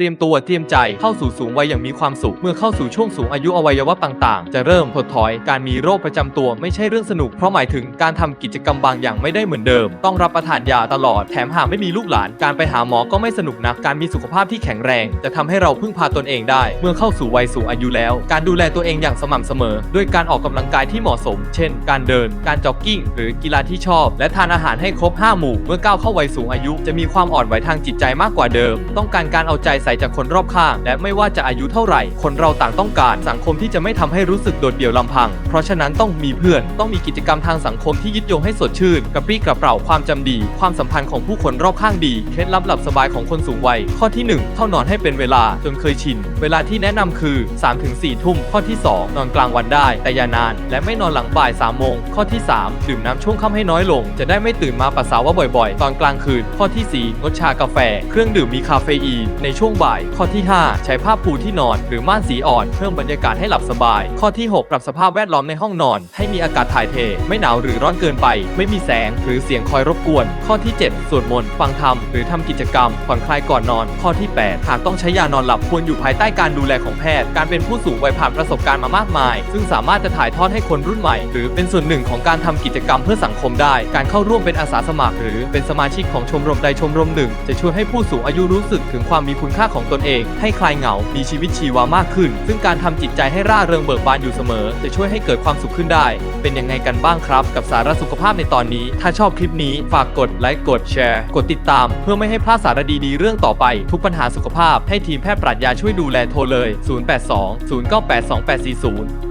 เตรียมตัวเตรียมใจเข้าสู่สูงวัยอย่างมีความสุข เมื่อเข้าสู่ช่วงสูงอายุอวัยวะต่างๆ จะเริ่มถดถอย การมีโรคประจำตัวไม่ใช่เรื่องสนุก เพราะหมายถึงการทำกิจกรรมบางอย่างไม่ได้เหมือนเดิม ต้องรับประทานยาตลอด แถมหากไม่มีลูกหลาน การไปหาหมอก็ไม่สนุกนัก การมีสุขภาพที่แข็งแรง จะทำให้เราพึ่งพาตนเองได้ เมื่อเข้าสู่วัยสูงอายุแล้ว การดูแลตัวเองอย่างสม่ำเสมอ ด้วยการออกกำลังกายที่เหมาะสม เช่น การเดิน การจ็อกกิ้ง หรือกีฬาที่ชอบ และทานอาหารให้ครบ 5 หมู่ เมื่อก้าวเข้าวัยสูงอายุ จะมีความอ่อนไหวทางจิตใจมากกว่าเดิม ต้องการการเอาใจใส่จากคนรอบข้าง และไม่ว่าจะอายุเท่าไหร่ คนเราต่างต้องการสังคมที่จะไม่ทำให้รู้สึกโดดเดี่ยวลำพัง เพราะฉะนั้นต้องมีเพื่อน ต้องมีกิจกรรมทางสังคมที่ยึดโยงให้สดชื่น กระปรี้กระเปร่าความจำดี ความสัมพันธ์ของผู้คนรอบข้างดี เคล็ดลับหลับสบายของคนสูงวัย ข้อที่ 1 เข้านอนให้เป็นเวลาจนเคยชิน เวลาที่แนะนำคือ 3-4 ทุ่ม ข้อที่ 2 นอนกลางวันได้ แต่อย่านาน และไม่นอนหลังบ่าย3โมง ข้อที่ 3 ดื่มน้ำช่วงค่ำให้น้อยลง จะได้ไม่ตื่นมาปัสสาวะบ่อยๆ ตอนกลางคืน ข้อที่ 4 งดชากาแฟ เครื่องดื่มมีคาเฟอีนในช่วงบ่าย ข้อที่ 5 ใช้ผ้าปูที่นอน หรือม่านสีอ่อนเพิ่มบรรยากาศให้หลับสบาย ข้อที่ 6 ปรับสภาพแวดล้อมในห้องนอน ให้มีอากาศถ่ายเท ไม่หนาวหรือร้อนเกินไป ไม่มีแสงหรือเสียงคอยรบกวน ข้อที่ 7 สวดมนต์ฟังธรรมหรือทำกิจกรรมผ่อนคลายก่อนนอน ข้อที่ 8 หากต้องใช้ยานอนหลับควรอยู่ภายใต้การดูแลของแพทย์ การเป็นผู้สูงวัยผ่านประสบการณ์มามากมาย ซึ่งสามารถจะถ่ายทอดให้คนรุ่นใหม่ หรือเป็นส่วนหนึ่งของการทำกิจกรรมเพื่อสังคมได้ การเข้าร่วมเป็นอาสาสมัคร หรือเป็นสมาชิกของชมรมใดชมรมหนึ่ง จะช่วยให้ผู้สูงอายุรู้สึกถึงความมีคุณค่าของตนเอง ให้คลายเหงา มีชีวิตชีวามากขึ้น ซึ่งการทำจิตใจให้ร่าเริงเบิกบานอยู่เสมอ จะช่วยให้เกิดความสุขขึ้นได้ เป็นยังไงกันบ้างครับ กับสาระสุขภาพในตอนนี้ ถ้าชอบคลิปนี้ฝากกดไลค์กดแชร์ กดติดตาม เพื่อไม่ให้พลาดสาระดีๆเรื่องต่อไป ทุกปัญหาสุขภาพให้ทีมแพทย์ปรัชญาช่วยดูแลโทรเลย 082 098 2840